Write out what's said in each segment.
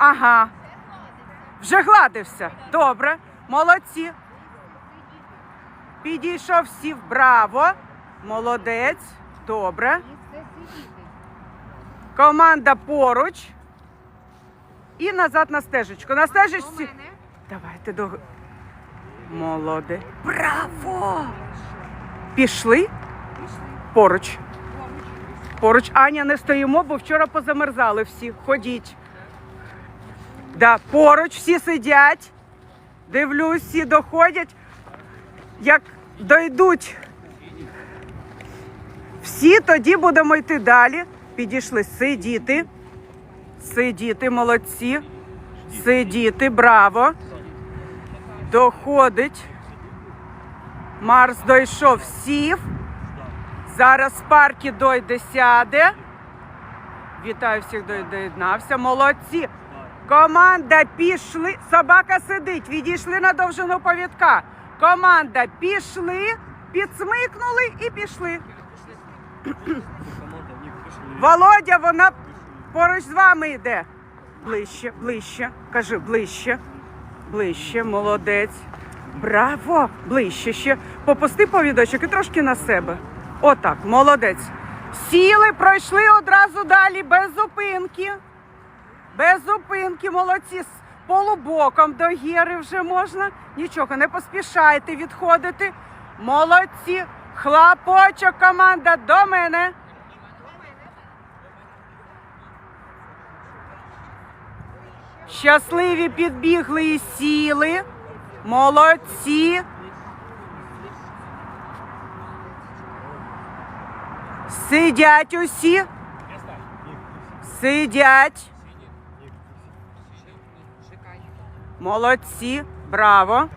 Ага. Вже гладився. Добре. Молодці. Підійшов сів. Браво. Молодець. Добре. Команда поруч. І назад на стежечку. На стежечці. Давайте до. Молодець. Браво! Пішли поруч. Поруч. Аня, не стоїмо, бо вчора позамерзали всі. Ходіть. Да, поруч всі сидять. Дивлюсь, всі доходять. Як дойдуть всі, тоді будемо йти далі. Підійшли сидіти. Сидіти, молодці. Сидіти, браво. Доходить. Марс дойшов, сів. Зараз парки дойде сяде. Вітаю всіх, доєднався. Молодці. Команда пішли. Собака сидить. Відійшли на довжину повідка. Команда пішли, підсмикнули і пішли. Володя, вона поруч з вами йде. Ближче, ближче. Кажи, ближче. Ближче, молодець. Браво! Ближче ще. Попусти повідочок і трошки на себе. Отак, молодець. Сіли, пройшли одразу далі, без зупинки. Без зупинки, молодці. З полубоком до гіри вже можна. Нічого, не поспішайте відходити. Молодці. Хлопочок, команда до мене. Щасливі підбігли і сіли. Молодці. Сидять усі. Сидять. Молодці. Браво.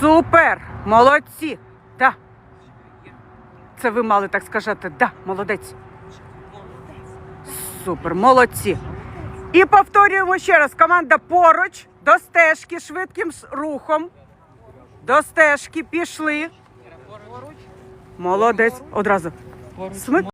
Супер! Молодці! Да. Це ви мали так сказати. Да, молодець. Супер, молодці. І повторюємо ще раз. Команда поруч до стежки швидким рухом. До стежки пішли. Молодець. Одразу. Смик.